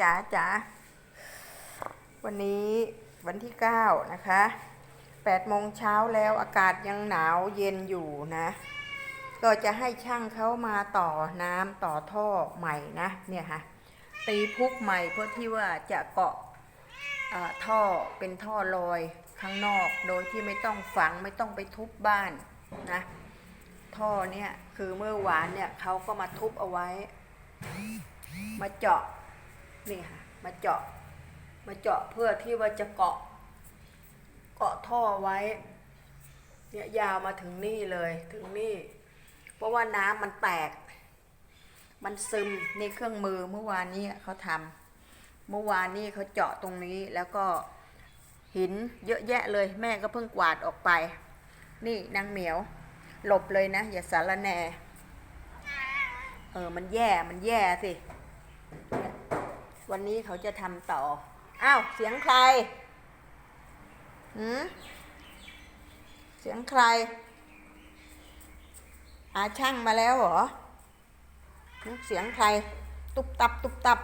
จ๋าจ๋าวันนี้วันที่เก้านะคะแปดโมงเช้าแล้วอากาศยังหนาวเย็นอยู่นะ ก็จะให้ช่างเขามาต่อน้ำต่อท่อใหม่นะ เนี่ยค่ะ ตีพุกใหม่เพื่อที่ว่าจะเกาะท่อเป็นท่อลอยข้างนอก โดยที่ไม่ต้องฝังไม่ต้องไปทุบบ้านนะ ท่อเนี่ยคือเมื่อวานเนี่ยเขาก็มาทุบเอาไว้ มาเจาะ นี่ค่ะ มาเจาะ มาเจาะเพื่อที่ว่าจะเกาะ เกาะท่อไว้ เนี่ยยาวมาถึงนี่เลย ถึงนี่ เพราะว่าน้ำมันแตก มันซึมในเครื่องมือเมื่อวานนี้เขาทำเมื่อวานนี้เขาเจาะตรงนี้แล้วก็หินเยอะแยะเลย แม่ก็เพิ่งกวาดออกไป นี่นางเหมียว หลบเลยนะ อย่าสารแนเออ มันแย่ มันแย่สิ วันนี้เขาจะทำต่อ อ้าว เสียงใครหืมเสียงใคร อาช่างมาแล้วเหรอ เสียงใคร ตุบตับ ตุบตับ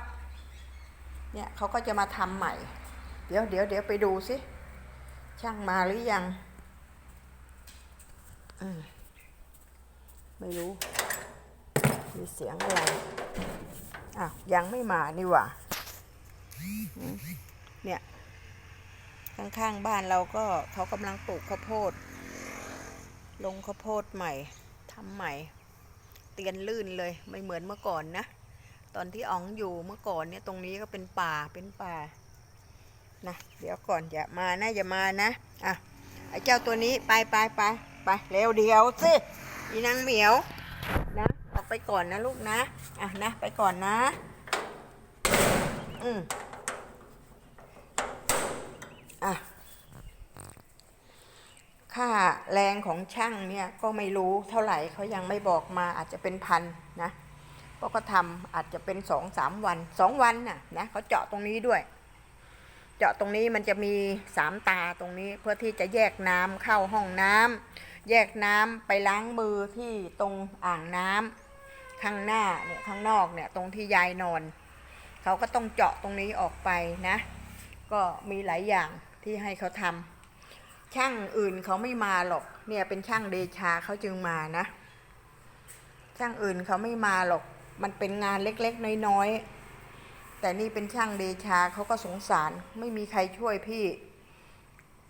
เนี่ยเขาก็จะมาทำใหม่ เดี๋ยวเดี๋ยวเดี๋ยวไปดูสิ ช่างมาหรือยังอืมไม่รู้ มีเสียงอะไร อ้าว ยังไม่มานี่หว่า เนี่ย ข้างๆบ้านเราก็เขากำลังปลูกข้าวโพด ลงข้าวโพดใหม่ทำใหม่ เตียนลื่นเลยไม่เหมือนเมื่อก่อนนะ ตอนที่อ๋องอยู่เมื่อก่อนเนี่ยตรงนี้ก็เป็นป่าเป็นป่านะเดี๋ยวก่อนอย่ามานะอย่ามานะอะไอ้เจ้าตัวนี้ไปไปไปไปเร็วเดียวสิอีนางเหมียวนะออกไปก่อนนะลูกนะอะนะไปก่อนนะ อืมอะ ค่า แรงของช่างเนี่ยก็ไม่รู้เท่าไหร่เขายังไม่บอกมาอาจจะเป็นพันนะเพราะก็ทำอาจจะเป็นสองสามวันสองวันน่ะนะเขาเจาะตรงนี้ด้วย เจาะตรงนี้มันจะมีสามตาตรงนี้เพื่อที่จะแยกน้ำเข้าห้องน้ำแยกน้ำไปล้างมือที่ตรงอ่างน้ำข้างหน้าเนี่ยข้างนอกเนี่ยตรงที่ยายนอนเขาก็ต้องเจาะตรงนี้ออกไปนะ ก็มีหลายอย่างที่ให้เขาทำ ช่างอื่นเขาไม่มาหรอก เนี่ยเป็นช่างเดชาเขาจึงมานะ ช่างอื่นเขาไม่มาหรอก มันเป็นงานเล็กๆน้อยๆ แต่นี่เป็นช่างเดชาเขาก็สงสาร ไม่มีใครช่วยพี่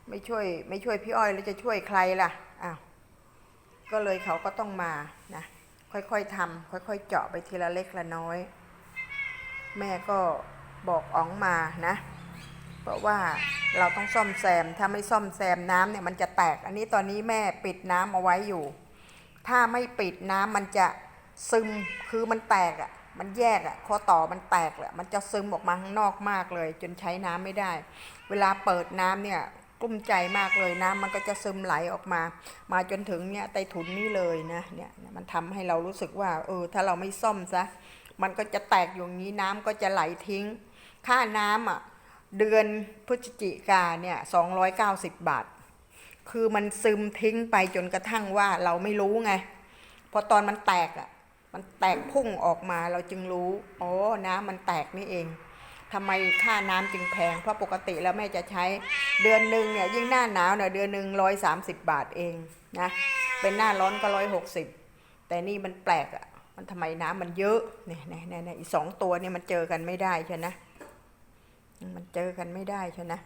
ไม่ช่วย ไม่ช่วยพี่อ้อยแล้วจะช่วยใครล่ะ อ้าว ก็เลยเขาก็ต้องมานะ ค่อยๆทำค่อยๆเจาะไปทีละเล็กละน้อย แม่ก็บอกอ๋องมานะ เพราะว่าเราต้องซ่อมแซม ถ้าไม่ซ่อมแซมน้ำเนี่ยมันจะแตก อันนี้ตอนนี้แม่ปิดน้ำเอาไว้อยู่ ถ้าไม่ปิดน้ำมันจะซึม คือมันแตกอะ่ะ มันแยกอะ่ะ ข้อต่อมันแตกแหละมันจะซึมออกมาข้างนอกมากเลย จนใช้น้ำไม่ได้ เวลาเปิดน้ำเนี่ยกลุ้มใจมากเลยน้ำมันก็จะซึมไหลออกมา มาจนถึงเนี่ยใต้ถุนนี่เลยนะเนี่ยมันทำให้เรารู้สึกว่าเออถ้าเราไม่ซ่อมซะมันก็จะแตกอยู่อย่างนี้น้ำก็จะไหลทิ้ง ค่าน้ำอะ เดือนพฤศจิกาเนี่ยสองร้อยเก้าสิบบาท คือมันซึมทิ้งไปจนกระทั่งว่าเราไม่รู้ไง พอตอนมันแตกอะ มันแตกพุ่งออกมาเราจึงรู้อ๋อน้ำมันแตกนี่เองทำไมค่าน้ำจึงแพง เพราะปกติแล้วแม่จะใช้เดือนหนึ่งเนี่ยยิ่งหน้าหนาวเนี่ยเดือนหนึ่งร้อยสามสิบบาทเองนะ เป็นหน้าร้อนก็ร้อยหกสิบแต่นี่มันแปลกอะ มันทำไมน้ำมันเยอะเนี่ยเนี่ยเนี่ยอีสองตัวเนี่ยมันเจอกันไม่ได้ใช่นะ มันเจอกันไม่ได้ใช่นะ